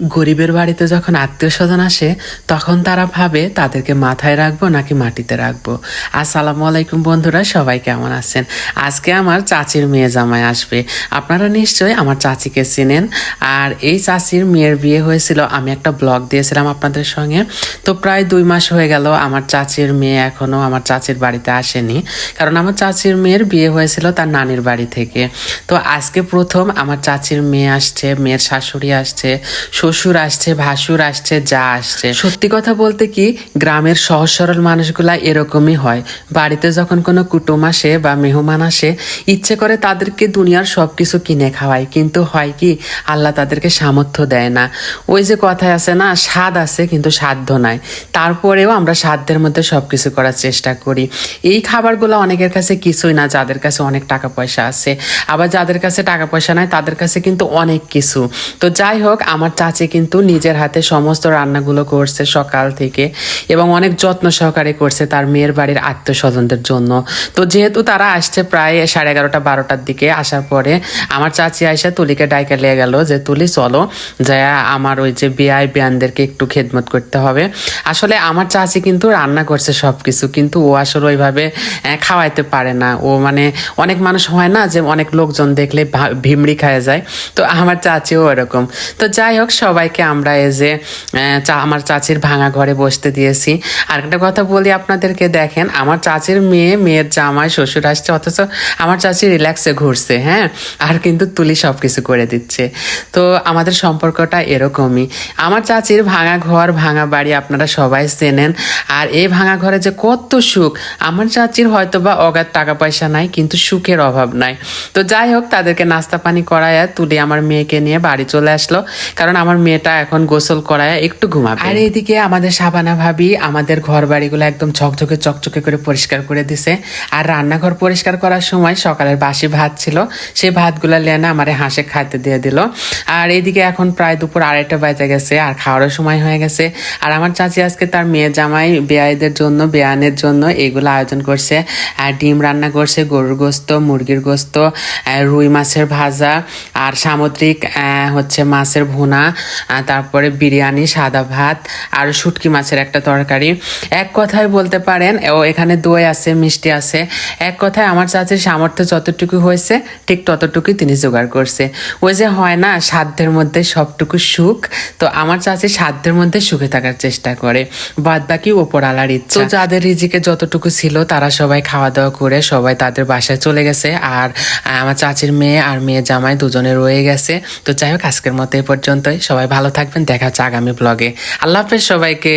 গরিবের বাড়িতে যখন আত্মীয় স্বজন আসে, তখন তারা ভাবে, তাদেরকে মাথায় রাখব নাকি মাটিতে রাখব? আসসালামু আলাইকুম বন্ধুরা, সবাই কেমন আছেন? আজকে আমার চাচির মেয়ে জামাই আসবে। আপনারা নিশ্চয়ই আমার চাচিকে চিনেন। আর এই চাচির মেয়ের বিয়ে হয়েছিল, আমি একটা ব্লগ দিয়েছিলাম আপনাদের সঙ্গে। তো প্রায় দুই মাস হয়ে গেল, আমার চাচির মেয়ে এখনও আমার চাচির বাড়িতে আসেনি। কারণ আমার চাচির মেয়ের বিয়ে হয়েছিল তার নানির বাড়ি থেকে। তো আজকে প্রথম আমার চাচির মেয়ে আসছে, মেয়ের শাশুড়ি আসছে শ্বশুর আসছে, ভাসুর আসছে, যা আসছে। সত্যি কথা বলতে কি, গ্রামের সহজ সরল মানুষগুলা এরকমই হয়। বাড়িতে যখন কোনো কুটুম আসে বা মেহমান আসে, ইচ্ছে করে তাদেরকে দুনিয়ার সব কিছু কিনে খাওয়ায়। কিন্তু হয় কি, আল্লাহ তাদেরকে সামর্থ্য দেয় না। ওই যে কথায় আছে না, স্বাদ আছে কিন্তু সাধ্য নাই। তারপরেও আমরা সাধ্যের মধ্যে সব কিছু করার চেষ্টা করি। এই খাবারগুলো অনেকের কাছে কিছুই না, যাদের কাছে অনেক টাকা পয়সা আছে। আবার যাদের কাছে টাকা পয়সা নাই, তাদের কাছে কিন্তু অনেক কিছু। তো যাই হোক, আমার চাচি কিন্তু নিজের হাতে সমস্ত রান্নাগুলো করছে সকাল থেকে এবং অনেক যত্ন সহকারে করছে তার মেয়ের বাড়ির আত্মীয় স্বজনদের জন্য। তো যেহেতু তারা আসছে প্রায় সাড়ে এগারোটা, বারোটার দিকে আসার পরে, আমার চাচি আয়সা তুলিকে ডাইকা লিয়ে গেল যে, তুলি, চলো, যা আমার ওই যে বিয়াই বিয়ানদেরকে একটু খেদমত করতে হবে। আসলে আমার চাচি কিন্তু রান্না করছে সব কিছু কিন্তু ও আসলে ওইভাবে খাওয়াইতে পারে না। ও মানে অনেক মানুষ হয় না যে, অনেক লোকজন দেখলে ভিমড়ি খায় যায়। তো আমার চাচিও এরকম তো যাই হোক সবাইকে আমরা এ যে আমার চাচির ভাঙা ঘরে বসতে দিয়েছি। আর একটা কথা বলি আপনাদেরকে, দেখেন, আমার চাচির মেয়ে, মেয়ের জামাই, শ্বশুর আসছে, অথচ আমার চাচি রিল্যাক্সে ঘুরছে হ্যাঁ? আর কিন্তু তুলি সব কিছু করে দিচ্ছে। তো আমাদের সম্পর্কটা এরকমই। আমার চাচির ভাঙা ঘর, ভাঙা বাড়ি আপনারা সবাই চেনেন। আর এই ভাঙা ঘরে যে কত সুখ, আমার চাচির হয়তো বা অগাধ টাকা পয়সা নাই, কিন্তু সুখের অভাব নাই। তো যাই হোক, তাদেরকে নাস্তা পানি করায় তুলি আমার মেয়েকে নিয়ে বাড়ি চলে আসলো। কারণ আমার মেয়েটা এখন গোসল করায় একটু ঘুমাবে। আর এদিকে আমাদের সাবানা ভাবি আমাদের ঘর বাড়িগুলো একদম ঝকঝকে চকচকে করে পরিষ্কার করে দিছে। আর রান্নাঘর পরিষ্কার করার সময় সকালের বাসি ভাত ছিল সেই ভাতগুলো লেনে আমারে হাঁসে খাইতে দিয়ে দিল। আর এদিকে এখন প্রায় দুপুর আড়াইটা বাজে গেছে, আর খাওয়ারও সময় হয়ে গেছে। আর আমার চাচি আজকে তার মেয়ে জামাই, বেয়াইদের জন্য, বেয়ানের জন্য এগুলো আয়োজন করছে। আর ডিম রান্না করছে, গরুর গোস্ত, মুরগির গোস্ত রুই মাছের ভাজা, আর সামুদ্রিক হচ্ছে মাছের ভুনা তারপরে বিরিয়ানি, সাদা ভাত আর শুটকি মাছের একটা তরকারি। এক কথায় বলতে পারেন, ও এখানে দই আছে, মিষ্টি আছে। এক কথায় আমার চাচির সামর্থ্য যতটুকু হয়েছে, ঠিক ততটুকুই তিনি জোগাড় করছে। ওই যে হয় না, সাধ্যের মধ্যে সবটুকু সুখ, তো আমার চাচি সাধ্যের মধ্যে সুখে থাকার চেষ্টা করে। বাদ বাকি ওপর আলার ইচ্ছা। তো যাদের রিজিকে যতটুকু ছিল, তারা সবাই খাওয়া দাওয়া করে, সবাই তাদের বাসায় চলে গেছে। আর, আমার চাচির মেয়ে আর মেয়ে জামাই দুজনে রয়ে গেছে। তো যাই হোক, আজকের মতো এই পর্যন্তই। সবাই ভালো থাকবেন দেখা হচ্ছে আগামী ব্লগে আল্লাহ হাফেজ সবাইকে।